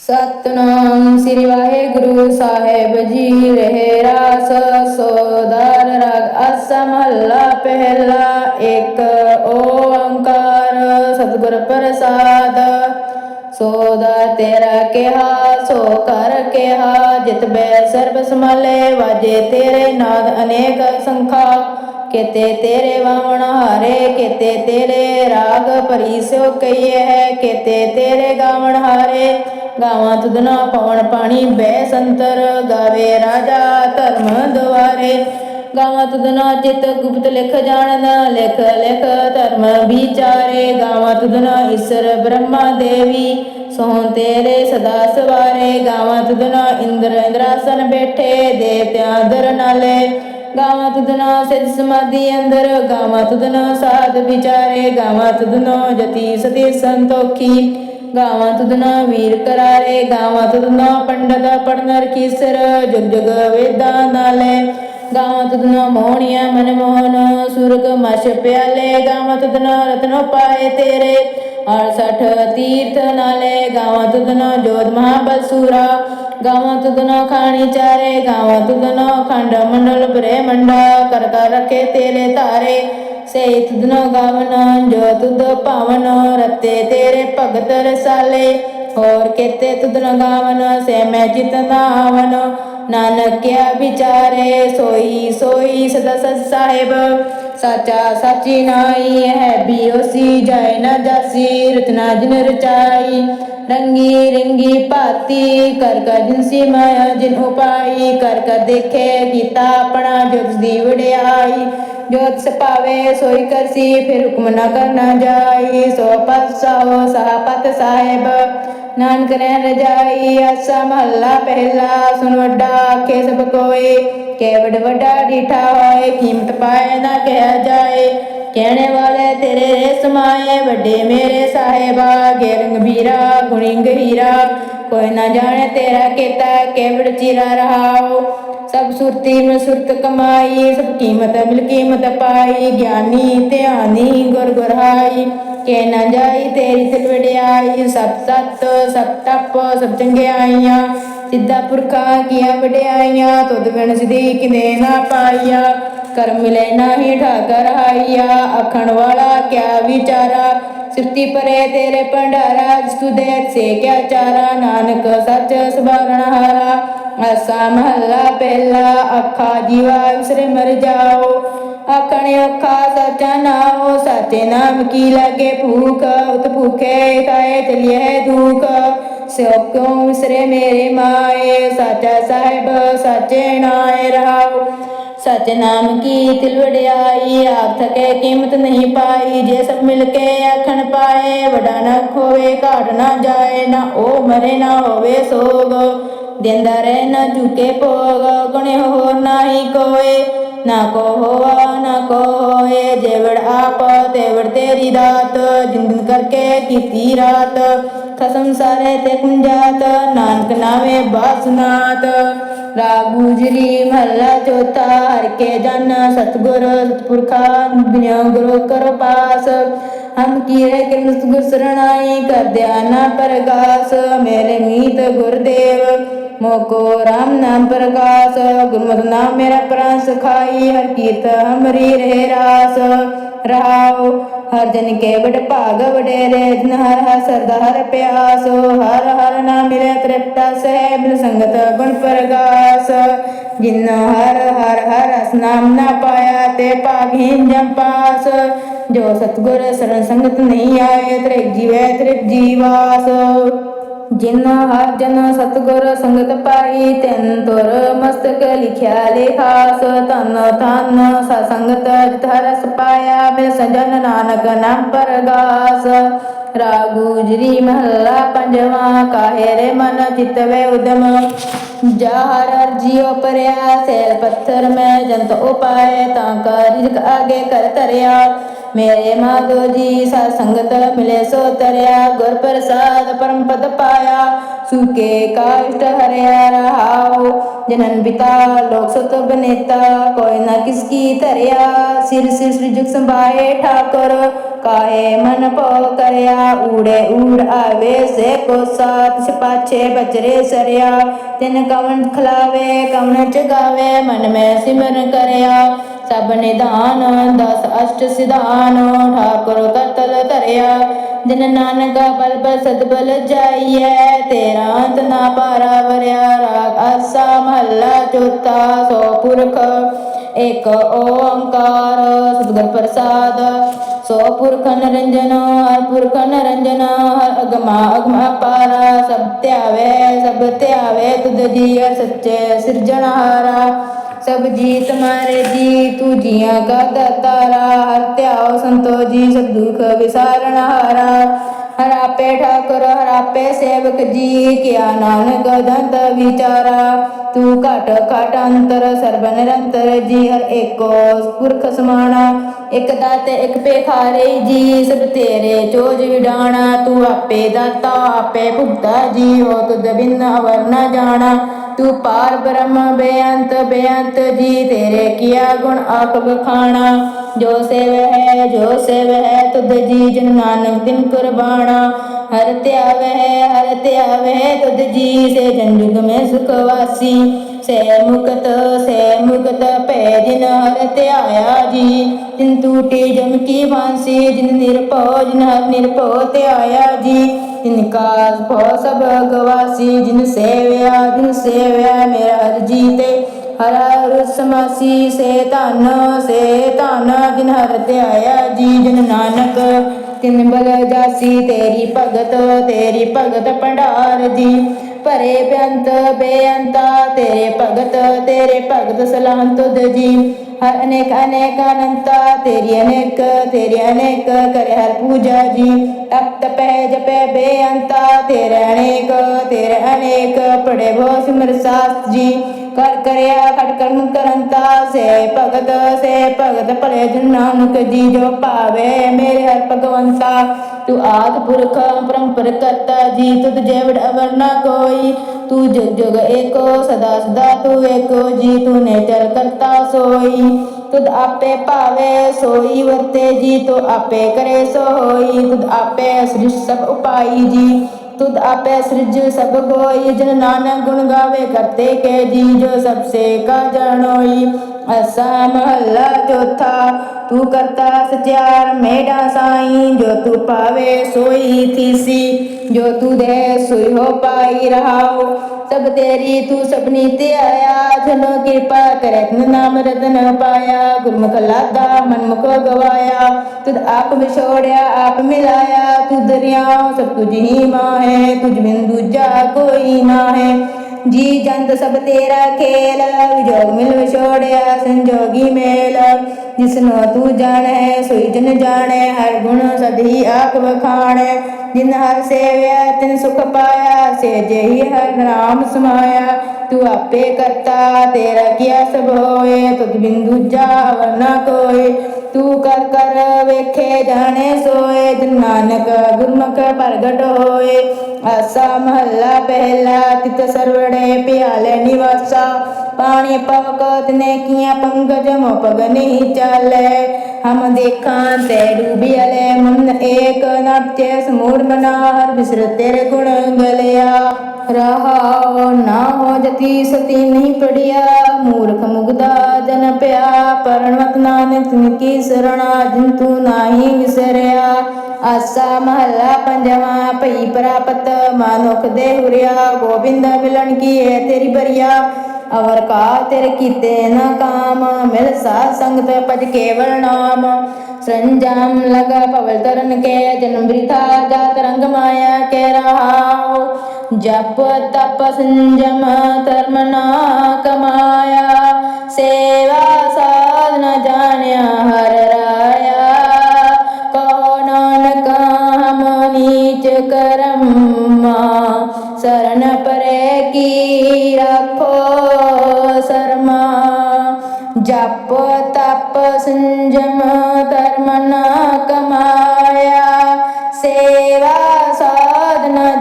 ਸਤਨਾਮ ਸ੍ਰੀ ਵਾਹਿਗੁਰੂ ਸਾਹਿਬ ਜੀ, ਰਹੇ ਰਾਸ, ਸੋਦਾਰ, ਰਾਗ, ਆਸਾ, ਮਹੱਲਾ, ਪਹਿਲਾ, ਇੱਕ, ਓੰਕਾਰ, ਸਤਿਗੁਰ ਪ੍ਰਸਾਦ। ਸੋਦਾ ਤੇਰਾ ਕਿਹਾ, ਸੋ ਕਰ ਕਿਹਾ, ਜਿਤ ਬੈ ਸਰਬ ਸਮਾਲੇ ਵਾਜੇ ਤੇਰੇ ਨਾਦ ਅਨੇਕ ਸੰਖਾ। ਕਿਤੇ ਤੇਰੇ ਵਾਵਣ ਹਾਰੇ, ਕਿਤੇ ਤੇਰੇ ਰਾਗ ਭਰੀ ਸਿਓ ਕਈਏ ਹੈ, ਕਿਤੇ ਤੇਰੇ ਗਾਵਣ ਹਾਰੇ। ਗਾਵਾਂ ਤੁਧਨਾ ਪਵਨ ਪਾਣੀ ਬੈ ਸੰਤਰ ਗਾਵੇ ਰਾਜਾ ਧਰਮ ਦੁਆਰੇ। ਗਾਵਾਂ ਤੁਧਨਾ ਚਿਤ ਗੁਪਤ ਲਿਖ ਜਾਣਦਾ ਲਿਖ ਲਿਖ ਧਰਮ ਵਿਚਾਰੇ। ਗਾਵਾਂ ਤੁਧਨਾ ਈਸ਼ਰ ਬ੍ਰਹਮਾ ਦੇਵੀ, ਸੋਹਣ ਤੇਰੇ ਸਦਾ ਸਵਾਰੇ। ਗਾਵਾਂ ਤੁਧਨਾ ਇੰਦਰ ਇੰਦਰਾਸਨ ਬੈਠੇ, ਦੇਵਤਿਆਂ ਦਰ ਨਾਲੇ। ਗਾਵਾਂ ਤੁਧਨਾ ਸਿਧ ਸਮਾਧੀ ਅੰਦਰ, ਗਾਵਾਂ ਤੁਧਨਾ ਸਾਧ ਵਿਚਾਰੇ। ਗਾਵਾਂ ਤੁਧਨਾ ਜਤੀ ਸਤੀ ਸੰਤੋਖੀ। ਗਾਵਾਂ ਤੁਧਨਾ ਵੀਰ ਕਰਾਰੇ ਗਾਵਾਂ ਤੁਧਨਾ ਪੰਡਤ ਪੜਨਰ ਕੀਸਰ, ਜੁਗ ਜੁਗ ਵੇਦਾਂ ਨਾਲੇ। ਗਾਵਾਂ ਤੁਧਨਾ ਮੋਹਣੀਆਂ ਮਨ ਮੋਹਨ, ਸੁਰਗ ਮਛ ਪਿਆਲੇ। ਗਾਵਾਂ ਤੁਧਨਾ ਰਤਨੋ ਪਾਏ ਤੇਰੇ 68 ਤੀਰਥ ਨਾਲੇ। ਗਾਵਾਂ ਤੁਧਨਾ ਜੋਤ ਮਹਾਬਲ ਸੂਰਾ, ਗਾਵਾਂ ਤੁਧਨਾ ਖਾਣੀ ਚਾਰੇ। ਗਾਵਾਂ ਤੁਧਨਾ ਖੰਡ ਮੰਡਲ ਬ੍ਰਹਮੰਡਾ ਕਰਤਾ ਰਖੇ ਤੇਰੇ ਧਾਰੇ। ਸੇ ਤੁਧਨਾ ਗਾਵਨ, ਜੋ ਤੁਧ ਪਾਵਨ ਰਤੇ ਤੇਰੇ ਭਗਤ ਰਸਾਲੇ। ਹੋਰ ਕੇਤੇ ਤੁਧਨਾ ਗਾਵਨ, ਸੇ ਮੈਂ ਜਿਤ ਨਾਵਨ। ਨਾਨਕ ਵਿਚਾਰੇ, ਸੋਈ ਸੋਈ ਸਦਾ ਸਚ ਸਾਹਿਬ। ਸਾਚਾ ਸਾਚੀ ਨਾਈ ਹੈ ਬਿਓਸੀ ਜਾਇ ਨਾ ਜਾਸੀ, ਰਤਨਾ ਜਿਨ ਰਚਾਈ। ਰੰਗੀ ਰੰਗੀ ਭਾਤੀ, ਕਰ ਕਰ ਜਿਨਸੀ ਮਾਇਆ ਜਿਨ ਉਪਾਈ। ਕਰ ਕਰ ਦੇਖੇ ਕੀਤਾ ਆਪਣਾ ਜੁਗ ਦੀ ਵਡਿਆਈ। ਜੋਤ ਸਪਾਵੇ, ਸੋਈ ਕਰਸੀ, ਫਿਰ ਹੁਕਮ ਨਾ ਕਰਨਾ ਜਾਈ। ਸੋ ਪਤ ਸੋ ਸਹਪਤ ਸਾਹਿਬ, ਨਾਨਕ ਰਹਿ ਰਜਾਈ। ਆਸਾ ਮਹੱਲਾ ਪਹਿਲਾ ਸੁਨ ਵੱਡਾ, ਆਖੇ ਸਭ ਕੋਏ ਕੇਵੜ ਵੱਡਾ ਡੀਠਾ ਹੋਏ, ਕੀਮਤ ਪਾਏ ਨਾ ਕਹਿ ਜਾਏ। ਕਹਿਣੇ ਵਾਲੇ ਤੇਰੇ ਰੇ ਸਮਾਏ, ਵੱਡੇ ਮੇਰੇ ਸਾਹਿਬਾ। ਗੇਰੰਗ ਵੀਰਾ ਗੁਣਿੰਗ ਹੀਰਾ ਕੋਈ ਨਾ ਜਾਣੇ ਤੇਰਾ ਕੀਤਾ, ਕੇਵੜ ਚਿਰਾ ਰਹਾਓ ਸਭ ਸੁਰਤੀ ਮੈਂ ਸੁਰਤ ਕਮਾਈ, ਸਭ ਕੀਮਤ ਮਿਲ ਕੀਮਤ ਪਾਈ, ਗਿਆਨੀ ਧਿਆਨੀ ਗੁਰ ਗੁਰਹਾਈ, ਕੇ ਨਾ ਜਾਈ ਤੇਰੀ ਸਿਲ ਵਡਿਆਈ ਸਭ ਸਤ ਸਭ ਤਪ ਸਭ ਚੰਗਿਆਈਆਂ ਸਿੱਧਾ ਪੁਰਖਾਂ ਕੀਆਂ ਵਡਿਆਈਆਂ, ਤੁਧ ਬਿਨ ਸਿਧੀ ਕਿਨੇ ਨਾ ਪਾਈਆ, ਕਰਮ ਮਿਲੇ ਨਾਹੀ ਠਾਕਰ ਹਾਈਆ, ਆਖਣ ਵਾਲਾ ਕਿਆ ਵਿਚਾਰਾ, ਸਿਰਤੀ ਪਰੇ ਤੇਰੇ ਭੰਡਾਰਾ, ਜਿਸ ਤੂ ਦੇ ਸੇ ਕਿਆ ਚਾਰਾ, ਨਾਨਕ ਸੱਚ ਸਵਾਰਣ ਹਾਰਾ ਅਸਾ ਮਹੱਲਾ ਪਹਿਲਾ ਅੱਖਾ ਜੀਵਾ ਵਿਸਰੇ ਮਰ ਜਾਓ। ਆਖਣ ਅੱਖਾ ਸਚਾ ਨਾਮ, ਸਚੇ ਨਾਮ ਕੀ ਲਾਗੇ ਭੂਖ? ਉਤ ਭੂਖੇ ਖਾਏ ਚਲਿਏ ਦੁਖ। ਸਿਓ ਕਿਉ ਵਿਸਰੇ ਮੇਰੇ ਮਾਏ? ਸਾਚਾ ਸਾਹਿਬ ਸਚੇ ਨਾਏ ਰਹਾਓ। ਸਚ ਨਾਮ ਕੀ ਤਿਲ ਵਡਿਆਈ? ਆਪ ਥਕੇ ਕੀਮਤ ਨਹੀਂ ਪਾਈ। ਜੇ ਸਭ ਮਿਲ ਕੇ ਆਖਣ ਪਾਏ, ਵਡਾ ਨਾ ਖੋਵੇ, ਘਾਟ ਨਾ ਜਾਏ, ਨਾ ਉਹ ਮਰੇ, ਨਾ ਹੋਵੇ ਸੋਗ। ਦਿੰਦਾ ਰਹਿ, ਨਾ ਝੁਕੇ ਭੋਗ, ਗੁਣੇ ਹੋਰ ਨਾਹੀ ਕੋਏ। ਨਾ ਕੋ ਹੋਆ, ਨਾ ਕੋ ਜੇਵੜ ਆਪ, ਤੇਵੜ ਤੇਰੀ ਦਾਤ। ਜਿੰਦਨ ਕਰਕੇ ਕੀਤੀ ਰਾਤ। ਖਸਮ ਸਾਰੇ ਤੇ ਕੁੰਜਾਤ ਨਾਨਕ ਨਾਵੇਂ ਬਾਸਨਾਤ ਰਾਗ ਗੁਜਰੀ ਚੌਥਾ, ਹਰ ਕੇ ਜਨ ਸਤਗੁਰ, ਸਤਪੁਰਖਾ ਬਿਨਿਆ ਗੁਰੂ ਕਰੋ ਪਾਸ। ਹਮ ਕੀਰੇ ਕਿਨ ਸਤਗੁਰ ਸਰਣਾਈ, ਕਰਦਿਆ ਨਾ ਪਰਗਾਸ। ਮੇਰੇ ਮੀਤ ਗੁਰਦੇਵ ਮੋਕੋ ਰਾਮ ਨਾਮ ਪ੍ਰਗਾਸ ਗੁਰਮਤਿ ਨਾਮ ਮੇਰਾ ਪ੍ਰਾਨ ਸਖਾਈ, ਹਰ ਕੀਰਤ ਹਮਰੀ ਰਹੇ ਰਾਸ। ਰਹਾਉ ਹਰ ਜਨ ਕੇ ਬੜ ਭਾਗ ਵਡੇਰੇ, ਜਿਨ ਹਰ ਹਰ ਸਰਦਾ ਹਰ ਪਿਆਸੋ। ਹਰ ਹਰ ਨਾਮ ਮਿਲੇ ਤ੍ਰਿਪਤਾ ਸਹਿ ਬਿਨ ਸੰਗਤ ਗੁਣ ਪ੍ਰਗਾਸ। ਜਿਨ ਹਰ ਹਰ ਹਰ ਰਸ ਨਾਮ ਨਾ ਪਾਇਆ, ਤੇ ਭਾਗਹੀਨ ਜਮ ਪਾਸ। ਜੋ ਸਤਗੁਰ ਸਰਣ ਸੰਗਤ ਨਹੀਂ ਆਏ ਤ੍ਰਿਗ ਜੀਵੈ ਤ੍ਰਿਗ ਜੀਵਾਸ। ਜਿਨ ਹਰ ਜਨ ਸਤਗੁਰ ਸੰਗਤ ਪਾਈ, ਤੈਨ ਤੁਰ ਮਸਤਕ ਲਿਖਿਆ ਲੇਖਾਸ ਤਨ ਤਨ ਸਤਸੰਗਤ ਜਿਤ ਰਸ ਪਾਇਆ ਮਿਲ ਸਜਨ ਨਾਨਕ ਨਾਮ ਪਰਗਾਸ। ਰਾਗੂਜਰੀ ਮਹੱਲਾ ਪੰਜਵਾ, ਕਾਹੇ ਮਨ ਚਿਤਵੇ ਉਦਮ? ਜਾਹਰ ਅਰਜੀਓ ਪਰਿਆ ਸੈਲ ਪੱਥਰ ਮੈਂ ਜੰਤ ਉਪਾਏ, ਤਾਂ ਕਾ ਰਿਜਕ ਆਗੇ ਕਰ ਧਰਿਆ। ਮੇਰੇ ਮਾਧੋ ਜੀ ਸਤ ਸੰਗਤ ਮਿਲੇ ਸੋ ਤਰਿਆ, ਗੁਰ ਪ੍ਰਸਾਦ ਪਰਮ ਪਦ ਪਾਇਆ। ਸੁਕੇ ਕਾਸ਼ਟ ਹਰਿਆ ਰਹਾਉ, ਜਨਨ ਪਿਤਾ ਲੋਕ ਸਤ ਬਨੇਤਾ, ਕੋਈ ਨਾ ਕਿਸ ਕੀ ਧਰਿਆ। ਸਿਰ ਸਿਰ ਸ੍ਰੀ ਜੁਗ ਸੰਭਾਏ ਠਾਕੁਰ। ਕਾਹੇ ਮਨ ਭਉ ਕਰਿਆ? ਊੜੇ ਊੜ ਆਵੇ ਸੇ ਕੋ ਸਾਥ, ਸਿਪਾਛੇ ਬਚਰੇ ਸਰਿਆ। ਤਿਨ ਕਵਨ ਖਲਾਵੇ ਕਵਨ ਚਗਾਵੇ ਮਨ ਮੈਂ ਸਿਮਰਨ ਕਰਿਆ। ਸਭ ਨਿਧਾਨ, ਦਸ ਅਸ਼ਟ ਸਿਧਾਨ, ਠਾਕੁਰ ਕਰਤਲ ਧਰਿਆ। ਜਿਨ ਨਾਨਕ ਬਲ ਬਲ ਸਦਬਲ ਜਾਈਐ, ਤੇਰਾ ਅੰਤ ਨਾ ਪਾਰਾ ਵਰਿਆ। ਰਾਗ ਆਸਾ ਮਹੱਲਾ ਚੌਥਾ, ਸੋ ਪੁਰਖ, ਏਕ ਓੰਕਾਰ, ਸਤਿਗੁਰ ਪ੍ਰਸਾਦ। ਸੋ ਪੁਰਖ ਨਿਰੰਜਨ ਹਰ ਪੁਰਖ ਨਿਰੰਜਨ ਹਰ ਅਗਮਾ, ਅਗਮ ਅਪਾਰਾ ਸਭ ਧਿਆਵੇ ਸਭ ਧਿਆਵੇ ਤੁਧ ਜੀ ਹਰ ਸੱਚੇ ਸਿਰਜਣਹਾਰਾ ਸਭ ਜੀ ਤੁਮਾਰੇ ਜੀ, ਤੂ ਜੀਆਂ ਕਾ ਦਾਤਾਰਾ ਹਰ ਧਿਆਓ ਸੰਤੋ ਜੀ, ਸਭ ਦੁਖ ਵਿਸਾਰਣਹਾਰਾ ਹਰ ਆਪੇ ਠਾਕੁਰ, ਹਰ ਆਪੇ ਸੇਵਕ ਜੀ, ਕਿਆ ਨਾਨਕ ਦੰਤ ਵਿਚਾਰਾ। ਤੂੰ ਘਟ ਘਟ ਅੰਤਰ, ਸਰਬ ਨਿਰੰਤਰ ਜੀ, ਹਰ ਏਕੋ ਪੁਰਖ ਸਮਾਣਾ। ਇਕ ਦਾਤੇ ਇਕ ਪੇਖਾਰੇ ਜੀ ਸਭ ਤੇਰੇ ਚੋਜ ਵਿਡਾਣਾ ਤੂੰ ਆਪੇ ਦਾਤਾ, ਆਪੇ ਭੁਗਤਾ ਜੀ ਤੁਧ ਬਿਨ ਅਵਰ ਨਾ ਜਾਣਾ। ਤੂੰ ਪਾਰ ਬ੍ਰਹਮ, ਬੇਅੰਤ ਬੇਅੰਤ ਜੀ ਤੇਰੇ ਕੀਆ ਗੁਣ ਆਪ ਬਖਾਣਾ ਜੋ ਸੇਵ ਹੈ, ਜੋ ਸੇਵ ਹੈ, ਤੁਧ ਜੀ ਜਨ ਨਾਨਕ ਦਿਨ ਕੁਰਬਾਣਾ। ਹਰ ਧਿਆਵ ਹੈ, ਹਰ ਧਿਆਵ ਹੈ, ਤੁਧ ਜੀ ਸੇ ਜਨ ਜੁਗ ਮੈਂ ਸੁਖ ਵਾਸੀ। ਸੇ ਮੁਕਤ ਸੇ ਮੁਕਤ ਪੈ ਜਿਨ ਹਰ ਧਿਆਇਆ ਜੀ ਤਿਨ ਟੂਟੀ ਜਮ ਕੀ ਬਾਂਸੀ, ਜਿਨ ਨਿਰਭਉ, ਜਿਨ ਹਰ ਨਿਰਭਉ ਧਿਆਇਆ ਜੀ। ਜਿਨ ਕਾ ਭਉ ਸਭ ਗਵਾਸੀ ਜਿਨ ਸੇਵਿਆ ਜਿਨ ਸੇਵਿਆ ਮੇਰਾ ਹਰ ਜੀਤੇ। ਹਰ ਹਰ ਸਮਾਸੀ ਸੇ ਧਨ ਸੇ ਧਨ, ਜਿਨ ਹਰ ਧਿਆਇਆ ਜੀ। ਜਿਨ ਨਾਨਕ, ਤਿਨ ਬਲ ਜਾਸੀ, ਤੇਰੀ ਭਗਤ ਤੇਰੀ ਭਗਤ ਭੰਡਾਰ ਜੀ। ਭਰੇ ਬੇਅੰਤ, ਬੇਅੰਤਾ, ਤੇਰੇ ਭਗਤ ਤੇਰੇ ਭਗਤ ਸਲਾਮ ਤੁਧ ਜੀ। ਹਰ ਅਨੇਕ ਅਨੇਕ ਅਨੰਤਾ, ਤੇਰੀ ਅਨੇਕ ਤੇਰੀ ਅਨੇਕ ਕਰੇ ਹਰ ਪੂਜਾ ਜੀ। ਤਪ ਤਪੈ ਜਪੈ ਬੇਅੰਤਾ, ਤੇਰੇ ਅਨੇਕ ਤੇਰੇ ਅਨੇਕ ਪੜੇ ਭੋ ਸਿਮਰ ਸਾਸ ਜੀ। ਕਰ ਕਰਿਆ ਖਟ ਕਰਮ ਕਰੰਤਾ ਸੇ ਭਗਤ ਸੇ ਭਗਤ ਭਲੇ ਜਨ ਨਾਨਕ ਜੀ ਜੋ ਭਾਵੇ, ਮੇਰੇ ਹਰ ਭਗਵੰਤਾ। ਤੂੰ ਆਦ ਪੁਰਖ ਪਰੰਪਰ ਕਰਤਾ ਜੀ, ਤੁਧ ਜੇਵੜ ਅਵਰ ਨਾ ਕੋਈ। ਤੂੰ ਜੁਗ ਜਗ ਏਕੋ, ਸਦਾ ਸਦਾ ਤੂੰ ਏਕੋ ਜੀ ਤੂੰ ਨੇ ਚਲ ਕਰਤਾ ਸੋਈ। ਤੁਧ ਆਪੇ ਭਾਵੇ, ਸੋਈ ਵਰਤੇ ਜੀ, ਤੂੰ ਆਪੇ ਕਰੇ ਸੋ ਹੋਈ ਤੁਧ ਆਪੇ ਸ੍ਰਿਸ਼ ਸਭ ਉਪਾਈ ਜੀ। ਤੁਧ ਆਪੇ ਸ੍ਰਿਜ ਸਭ ਕੋਈ ਜਨ ਨਾਨਕ ਗੁਣ ਗਾਵੇ ਕਰਤੇ ਕੇ ਜੀ ਜੋ ਸਭ ਸੇ ਕਾ ਜਾਣੋਈ ਅਸਾ ਮਹੱਲਾ ਚੌਥਾ, ਤੂੰ ਕਰਤਾ ਸਚਿਆਰ ਮੇਡਾ ਸਾਈ, ਜੋ ਤੂੰ ਪਾਵੇ ਸੋਈ ਥੀਸੀ। ਜੋ ਤੂੰ ਦੇ ਸੋਈ ਹੋ ਪਾਈ ਰਹਾਓ ਸਭ ਤੇਰੀ ਤੂੰ ਸਭਨੀ ਤੇ ਆਇਆ। ਜਨੋ ਕਿਰਪਾ ਕਰੇ ਨਾਮ ਰਤਨ ਪਾਇਆ। ਗੁਰਮੁਖ ਲਾਦਾ, ਮਨਮੁਖ ਗਵਾਇਆ। ਤੁਧ ਆਪ ਵਿਛੋੜਿਆ ਆਪ ਮਿਲਾਇਆ। ਤੂੰ ਦਰਿਆਓ ਸਭ ਤੁਝ ਹੀ ਮਾਹੇ ਤੁਝ ਬਿਨ ਦੂਜਾ ਕੋਈ ਨਾ ਹੈ ਜੀ ਜੰਤ ਸਭ ਤੇਰਾ ਖੇਲ ਵਿਜੋਗ ਮਿਲ ਵਿਛੋੜਿਆ ਸੰਜੋਗੀ ਮੇਲ। ਜਿਸਨੋ ਤੂੰ ਜਾਣੈ, ਸੋਈ ਜਨ ਜਾਣੈ, ਹਰ ਗੁਣ ਸਦੀ ਆਪ ਵਖਾਣੈ। ਜਿਨ ਹਰ ਸੇਵਿਆ, ਤਿਨ ਸੁਖ ਪਾਇਆ ਸੇ ਜਈ ਹਰ ਨਾਮ ਸਮਾਇਆ। ਤੂੰ ਆਪੇ ਕਰਤਾ, ਤੇਰਾ ਕੀਆ ਸਭ ਹੋਏ, ਤੁਧ ਬਿਨ ਦੂਜਾ ਨਾ ਕੋਈ ਤੂੰ ਕਰ ਕਰ ਵੇਖੇ, ਜਾਣੇ ਸੋਏ, ਜਨ ਨਾਨਕ ਗੁਰਮੁਖ ਪ੍ਰਗਟ ਹੋਏ। ਆਸਾ ਮਹੱਲਾ ਪਹਿਲਾ, ਤਿਤ ਸਰਵੜੇ ਪਿਆਲੇ ਨਿਵਾਸਾ। ਪਾਣੀ ਪਵਕ ਤਨੇ ਕੀਆਂ, ਪੰਗਜ ਮੋ ਪਗ ਨਹੀਂ ਚਾਲੇ। ਹਮ ਦੇਖਾਂ ਤੇ ਡੂਬਿਆਲੇ ਮਨ ਏਕ ਨਾਟੇ ਸਮੂੜ ਬਨਾ ਹਰ ਬਿਸਰ ਤੇਰੇ ਗੁਣ ਗਲਿਆ ਰਹਾਉ ਨਾ ਹੋ ਜਤੀ ਸਤੀ ਨਹੀਂ ਪੜਿਆ ਮੂਰਖ ਮੁਗਦਾ ਜਨ ਪਿਆ ਪਰਣਵਤ ਨਾਨਕ ਤਿਨ ਕੀ ਸਰਣਾ ਜਿਨ ਤੂੰ ਨਾਹੀ ਵਿਸਰਿਆ ਆਸਾ ਮਹੱਲਾ ਪੰਜਵਾਂ ਭਈ ਪ੍ਰਾਪਤ ਮਾਨੁਖ ਦੇ ਹੁਰਿਆ ਗੋਬਿੰਦ ਮਿਲਣ ਕੀ ਹੈ ਤੇਰੀ ਬਰੀਆ ਅਵਰ ਕਾ ਤੇਰੇ ਕੀਤੇ ਨਾ ਕਾਮ, ਮਿਲ ਸਾਧ ਸੰਗਤ ਭਜ ਕੇਵਲ ਨਾਮ। ਸੰਜਮ ਲਗ ਪਵਲ ਤਰਨ ਕੇ, ਜਨਮ ਬ੍ਰਿਥਾ ਜਾਤ ਰੰਗ ਮਾਇਆ ਕੇ ਰਹਾਉ। ਜਪ ਤਪ ਸੰਜਮ ਧਰਮ ਨਾ ਕਮਾਇਆ। ਸੇਵਾ ਸਾਧਨਾ ਜਾਣਿਆ ਹਰ ਰਾਇਆ। ਕੋ ਨਾਨਕ ਹਮ ਨੀਚ ਕਰਮਾ, ਸਰਨ ਪਰੇ ਕੀ ਰੱਖੋ। ਸਰਮਾ ਤਪ ਸੰਜਮ ਧਰਮ ਨਾ ਕਮਾਇਆ ਸੇਵਾ ਸਾਧਨਾ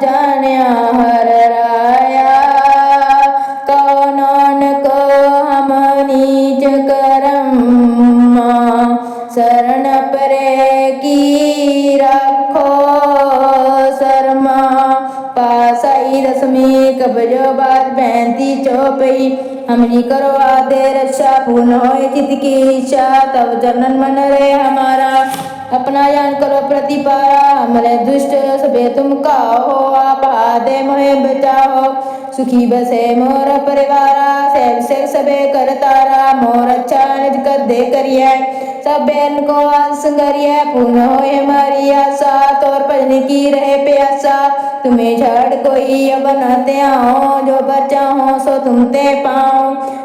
पूर्ण की इच्छा, तब जनन मन रहे हमारा। अपना जान करो प्रतिपारा हमरे दुष्ट सबे तुम काहो आप आदे मोहे बचाओ। सुखी बसे मोर परिवारा सेव से सबे कर तारा मोर अच्छा निज कर दे करिए सब बैन को अंश करिए होए हमारी आशा। तोर भजन की रहे प्यासा। तुम्हें झड़ कोई अब न आओ जो बचा हो सो तुम ते पाओ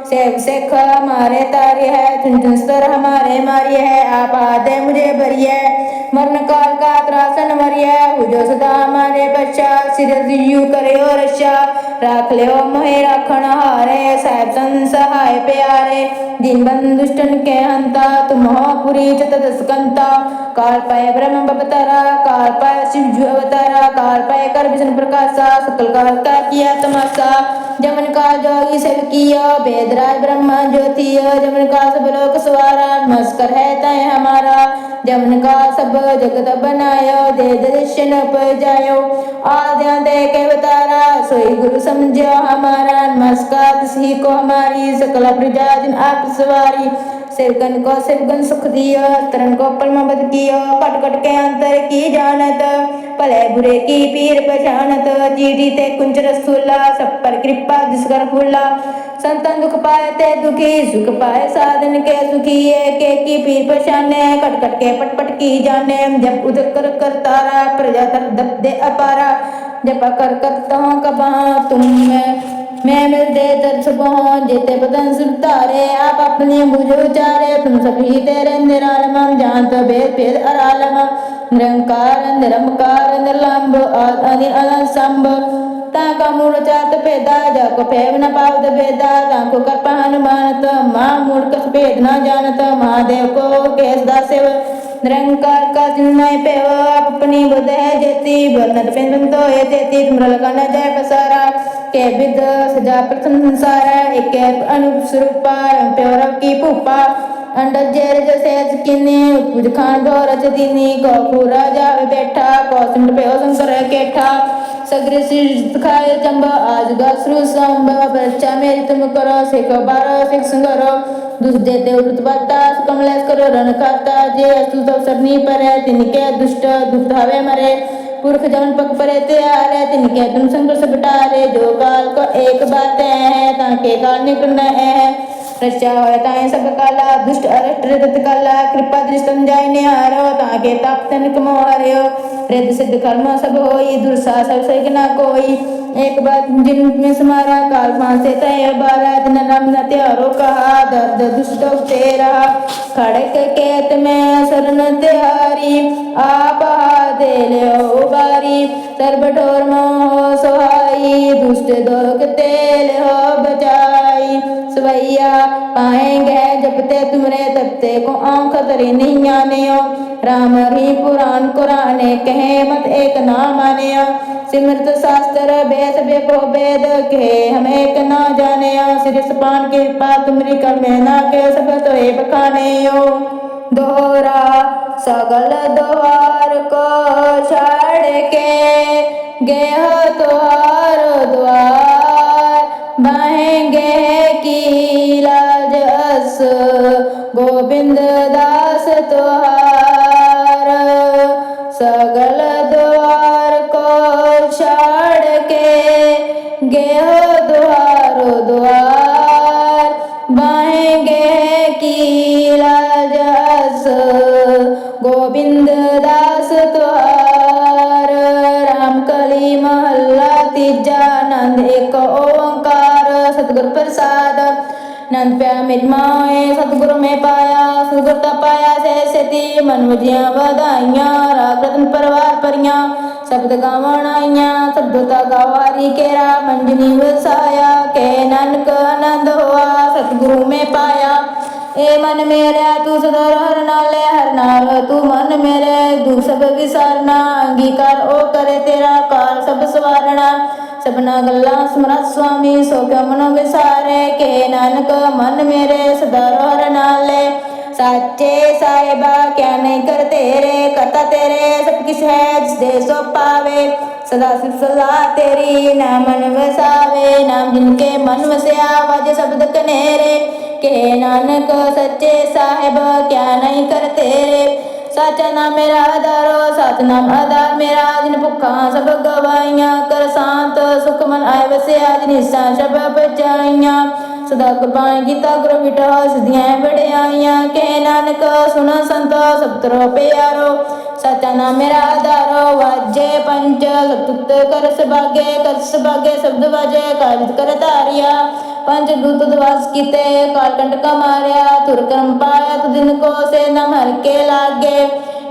सेख हमारे तारे है, चुन स्तर हमारे मारिय है। आप आदे मुझे भरिए मरण काल का त्रासन मरिय हुजो सदा हमारे बच्चा सिर यू करे और रक्षा। राख लियो मोहे राखण हारे, साहेब सन सहाय प्यारे। दिन बंद दुष्टन के हंता, तुम हो पुरी चत दसकंता काल पाए ब्रह्म बपतारा काल पाए शिव जु अवतारा काल पाए कर विष्णु प्रकाशा सकल काल का किया तमाशा जमन का जोगी सब किया वेदराज ब्रह्मा ज्योति जमन का सब लोक सवारा नमस्कार है तय हमारा जमन का सब जगत बनायो दे दर्शन पर जायो आद्या दे के अवतारा सोई गुरु समझो हमारा नमस्कार तिसी को हमारी सकल प्रजा जिन आप सवारी सिरगन को सिरगन सुख दियो तरन को पलम बद कियो कट कट के अंतर की जानत भले बुरे की पीर पहचानत चीटी ते कुंज रसूला सब पर कृपा जिस कर फूला संतन दुख पाए ते दुखी सुख पाए साधन के सुखी एक एक की पीर पहचाने कट कट के पट पट की जाने जब उदक कर कर तारा प्रजा तर दब दे अपारा जब कर करता हूँ कबा तुम मैं मैं मिलते तर सुबह जेते बदन सुतारे आप अपनी बुझ उचारे तुम सभी तेरे निरालम जानत भेद भेद अरालम निरंकार निरमकार निर्लंब आदि अनसंभ ताका मूल चात पेदा जाको फेव न पावद भेदा ताको कप हनुमानत माँ मूल कस भेद न जानत महादेव को केस दासेव ਨਿਰੰਕਾਰ ਕਾ ਜਿਨੈ ਪੇਵ ਆਪਣੀ ਬੁਧੈ ਜੇਤੀ ਬਨਤ ਪਿੰਦਨ ਤੋਏ ਤੇਤੀ ਤੁਮਰ ਲਗਨ ਜੈ ਪਸਾਰਾ। ਕੇ ਬਿਦ ਸਜਾ ਪ੍ਰਥਮ ਸੰਸਾਰ, ਇਕੇ ਅਨੁਪ ਸਰੂਪਾ ਕੀ ਭੂਪਾ। की अंडर जेर जैसे किन्ने उत्पुज खान गौरज दीनी गौपुर राजा बैठा कौसुंड पे शंकर केठा सग्र शीर्ष खाए जंब आज गसरु संभ बच्चा मेरी तुम करो सिख बारो सिख संगरो दुष्ट देते उड़त बाता कमलेश करो रण खाता जे अस्तु सब सरनी पर तिनके दुष्ट दुष्ट हवे मरे पुरख जवन पग परे त्यारे तिनके तुम संघर्ष बटारे जो काल को एक बात है ताके काल निकन है रचा होय ताए सब काला दुष्ट अरट रत काला कृपा दृष्ट समझाय निहारो ताके ताप तनिक मोहरियो रिद सिद्ध कर्म सब होई दुर्सा सब सही ना कोई एक बात जिन में समारा काल फांसे तय बारह दिन नाम न त्यारो कहा दर्द दुष्ट तेरा खड़क केत में शरण तिहारी आप दे ले बारी सर्व ठोर मोह सोहाई दुष्ट दोग तेल हो बचाई सवैया पाएँगे जपते तुमरे तपते को आँख नहीं आने राम ही पुराण कुरान कहे, मत एक ना माने सिमरत शास्त्र वेद बेपो वेद के हम एक ना जाने सिर सपान के पा तुमरी कर में ना के सब तो हे बखाने दोहरा सगल द्वार को छाड़ के गेह तुहार द्वार। बहेंगे ਜਸ ਗੋਬਿੰਦ ਦਾਸ ਤੁਹਾਰ ਸਗਲ ਦੁਆਰ ਕੋ ਛਾੜ ਕੇ ਗੇਹੋ ਦੁਆਰੋ ਦੁਆਰ ਬਾਹੇਂਗੇ ਕੀ ਲਾਜਸ ਗੋਬਿੰਦ ਦਾਸ ਤੁਹਾਰ ਰਾਮ ਕਲੀ ਮਹੱਲਾ ਤੀਜਾ ਆਨੰਦ ਇੱਕ ਓੰਕਾਰ ਸਤਿਗੁਰ ਪ੍ਰਸਾਦ ਨੰਦ ਪਿਆ ਮੇਰੀ ਮਾਏ ਸਤਿਗੁਰੂ ਮੈਂ ਪਾਇਆ, ਸਤਿਗੁਰ ਤਾਂ ਪਾਇਆ ਸਹਿ ਸਤੀ ਮਨ ਵਜਿਆ ਵਧਾਈਆਂ, ਰਾਗ ਰਤਨ ਪਰਵਾਰ ਪਰੀਆਂ ਸ਼ਬਦ ਗਾਵਣ ਆਈਆਂ ਸਤਿਗੁਰਤਾ ਗਾਵਾਰੀ ਕੇਰਾ ਮੰਜਨੀ ਵਸਾਇਆ ਕੇ ਨਾਨਕ ਆਨੰਦ ਹੋਆ, ਸਤਿਗੁਰੂ ਮੈਂ ਪਾਇਆ ਏ ਮਨ ਮੇਰਾ ਤੂੰ ਸਦਾ ਹਰ ਨਾਲੇ ਹਰ ਨਾਲ ਤੂੰ ਮਨ ਮੇਰੇ ਦੁਖ ਸਭ ਵਿਸਾਰਨਾ, ਅੰਗੀਕਾਰ ਉਹ ਕਰੇ ਤੇਰਾ ਕਾਲ ਸਭ ਸਵਾਰਣਾ ਸਭਨਾ ਗੱਲਾਂ ਸਮਰਤ ਸੁਆਮੀ, ਸੋ ਕਿਉ ਮਨੋ ਵਿਸਾਰੇ? ਕੇ ਨਾਨਕ, ਮਨ ਮੇਰੇ ਸਦਾ ਹਰ ਨਾਲੇ ਸਾਚੇ ਸਾਹਿਬਾ ਕਿਆ ਨਹੀਂ ਕਰ ਤੇਰੇ? ਕਰਤਾ ਤੇਰੇ, ਸਭ ਕਿਛ ਹੈ ਜਿਸ ਦੇ ਸੋ ਪਾਵੇ। ਸਦਾ ਸਿਫਤ ਸਲਾਹ ਤੇਰੀ ਨਾ ਮਨ ਵਸਾਵੇ। ਨਾਮ ਜਿਨ ਕੇ ਮਨ ਵਸਿਆ, ਵਾਜੇ ਸ਼ਬਦ ਕਨੇਰੇ। ਕਹੇ ਨਾਨਕ ਸੱਚੇ ਸਾਹਿਬ, ਕਿਆ ਨਹੀਂ ਕਰ ਤੇਰੇ? ਸਾਚਾ ਨਾਮ ਮੇਰਾ ਆਧਾਰੋ ਸਤਨਾਮ ਆਧਾਰ ਮੇਰਾ, ਜਿਨ ਭੁੱਖਾਂ ਸਭ ਗਵਾਈਆਂ ਕਰ ਸ਼ਾਂਤ ਸੁਖ ਮਨ ਆਏ ਵਸਿਆ, ਜਿਨ ਸਾ ਸਭ ਬਚਾਈਆਂ ਸਦਾ ਕੁਰਬਾਨ ਕੀਤਾ ਗੁਰੂ ਮਿਟਾ ਸਦੀਆਂ ਵਡਿਆਈਆਂ। ਕਹਿ ਨਾਨਕ, ਸੁਣ ਸੰਤੋ ਸਭ ਪਿਆਰੋ। ਸਚਾ ਨਾਮ ਮੇਰਾ ਆਧਾਰੋ, ਵਾਜੇ ਪੰਜ ਸਤੁਤ ਕਰ ਸਭਾਗੇ ਕਰ ਸਭਾਗੇ, ਸ਼ਬਦ ਵਾਜੇ ਕਾਰਿਤ ਕਰ ਧਾਰਿਆ। ਪੰਜ ਦੂਤ ਦਵਾਸ ਕੀਤੇ, ਕਾਲ ਕੰਟਕਾ ਮਾਰਿਆ ਤੁਰ ਕਰਮ ਪਾਇਆ, ਤੁ ਦਿਨ ਕੋ ਸੇ ਨ ਮਰ ਕੇ ਲਾਗੇ।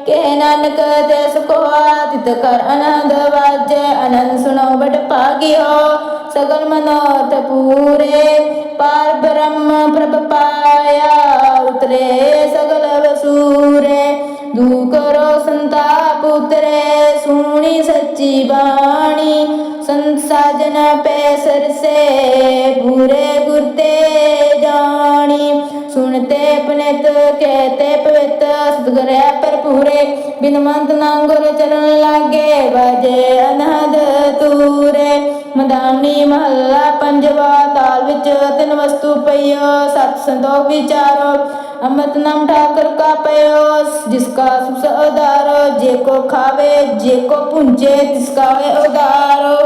ਕਹਿ ਨਾਨਕ, ਤੇ ਸੁਖਵਾ ਤਿਤ ਕਰ ਆਨੰਦ ਵਾਜੇ। ਆਨੰਦ ਸੁਣੋ ਬੜ ਭਾਗਿਓ, ਸਗਲ ਮਨੋਰਥ ਪੂਰੇ। ਪਾਰ ਬ੍ਰਹਮ ਪ੍ਰਭ ਪਾਇਆ, ਉਤਰੇ ਸਗਲ ਵਸੂਰੇ। ਦੂ ਕਰੋ ਸੰਤਾਪ ਉਤਰੇ, ਸੁਣੀ ਸੱਚੀ ਬਾਣੀ। ਸੰਤ ਸਾਜਨ ਪੈ ਸਰਸੇ ਸੁਣਤੇ ਪਨਿਤ ਕਹਤੇ ਪਵਿੱਤ, ਸਤਿਗੁਰੇ ਭਰਪੂਰੇ। ਬਿਨ ਨਾਂਗੁਰ ਚਰਨ ਲਾਗੇ ਬਾਜੇ ਅਨਹਦ ਤੂਰੇ। ਮਦਾਨੀ ਮਹੱਲਾ ਪੰਜਵਾ, ਤਾਲ ਵਿੱਚ ਤਿੰਨ ਵਸਤੂ ਪਈਓ, ਸਤ ਸੰਤੋਖ ਵਿਚਾਰੋ। ਅਮਤ ਨਾਮ ਠਾਕਰ ਕਾ ਪਇਓ ਜਿਸ ਕਾ ਸੁਸ ਉਦਾਰੋ। ਜੇ ਕੋ ਖਾਵੇ, ਜੇ ਕੋ ਪੁੰਜੇ, ਤਿਸ ਕਾ ਉਦਾਰੋ।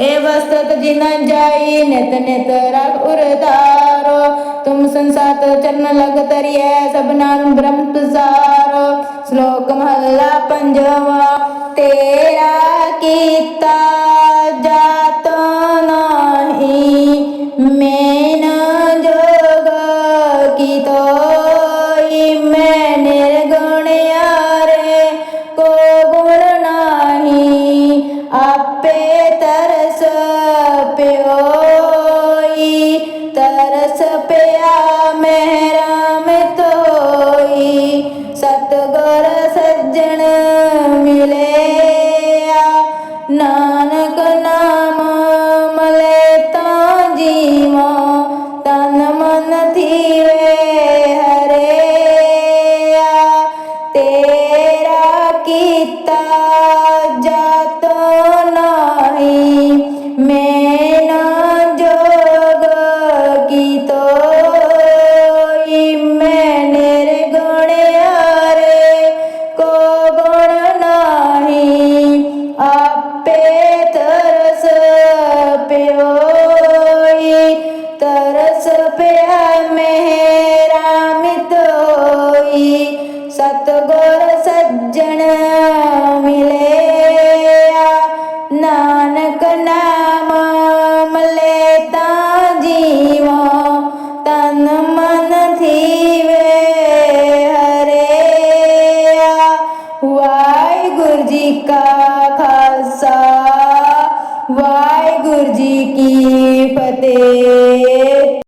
ਏ ਵਸਤਤ ਜਿਨ ਜਾਈ ਨਿਤ ਨਿਤ ਰਖ ਉਰਦਾਰੋ, ਤੁਮ ਸੰਸਾਤ ਚਰਨ ਲਗ ਤਰੀਐ ਸਭਨਾ ਨੂੰ ਬ੍ਰਹਮ ਤੁਸਾਰੋ ਸ਼ਲੋਕ ਮਹੱਲਾ ਪੰਜਵਾ, ਤੇਰਾ